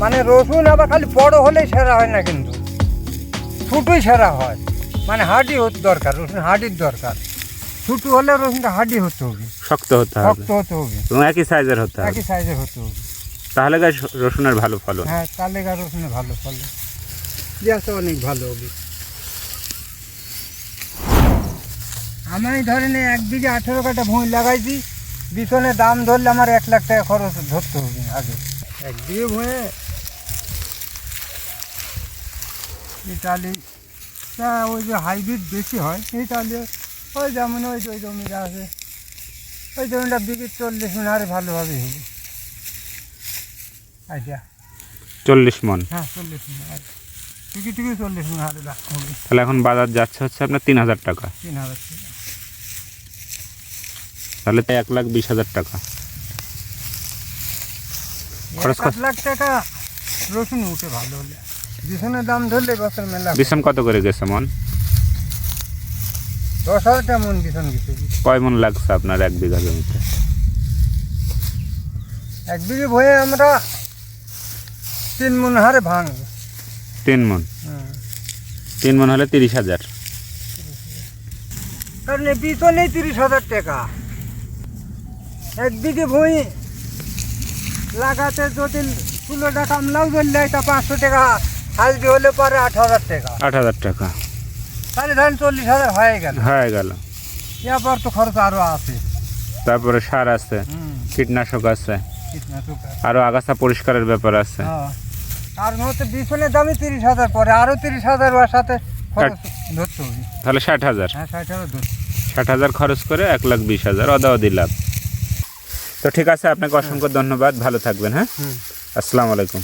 মানে রসুন আবার খালি বড় হলেই সেরা হয় না কিন্তু। ছোটোই সেরা হয়। মানে হাডি হতে দরকার রসুন হাডির দরকার। ছোটো হলে রসুনটা হাডি হতে হবে। শক্ত হতে হবে। শক্ত হতে হবে। এবং একই সাইজের হতে হবে। একই সাইজের হতে হবে। তাহলে গাছ রসুনের ভালো ফলন। হ্যাঁ তাহলে গা রসুনের ভালো ফলে পেঁয়াজটা অনেক ভালো হবে। আমি ধরেন এক বিঘে আঠেরো কাটা ভুঁই লাগাইছি। বিছনে দাম ধরলে আমার এক লাখ টাকা খরচ ধরতে হবে আগে। এক বিঘে ভুঁয়ে ইটালি তা ওই যে হাইব্রিড বেশি হয় ইটালি ওই যেমন ওই ওই জমিটা আছে। ওই জমিটা বিক্রি চল্লিশ মিনিট আরে ভালোভাবে হবে। আচ্ছা। চল্লিশ মন? হ্যাঁ চল্লিশ মিনিট আর টিকি টিকি চল্লিশ মিনিট হাতে রাখতে হবে। তাহলে এখন বাজার যাচ্ছে হচ্ছে আপনার তিন হাজার টাকা। তিন হাজার টাকা। তাহলে তো এক লাখ বিশ হাজার টাকা। খরচ এক লাখ টাকা রসুন উঠে ভালো হলে। বিছনের দাম ধরলে বছর মেলা। বিষম কত করে গেছে মন? দশ হাজার টাকা মন বিছন গেছে। কয় মন লাগছে আপনার এক বিঘা জমিতে? এক বিঘে ভয়ে আমরা তিন মন হারে ভাঙ। তিন মন? তিন মন হলে তিরিশ হাজার। কারণ বিছনেই তিরিশ হাজার টাকা। এক বিঘে ভুঁই লাগাতে যদি ষোলোটা কামলাও ধরলে তা পাঁচশো টাকা। হালদি হলে পরে আট হাজার টাকা। আট হাজার টাকা। তাহলে ধরেন চল্লিশ হাজার হয়ে গেল। হয়ে গেল। এরপর তো খরচ আরও আছে। তারপরে সার আছে কীটনাশক আছে কীটনাশক আছে। আরও আগাছা পরিষ্কারের ব্যাপার আছে। হ্যাঁ। আর হচ্ছে বিছনের দামই তিরিশ হাজার পরে আরও তিরিশ হাজার ওর সাথে ধরতে হবে। তাহলে ষাট হাজার। হ্যাঁ ষাট হাজার ধরতে ষাট হাজার খরচ করে এক লাখ বিশ হাজার অদাওয়াদি লাভ তো ঠিক আছে আপনাকে অসংখ্য ধন্যবাদ। ভালো থাকবেন হ্যাঁ? আসসালামু আলাইকুম।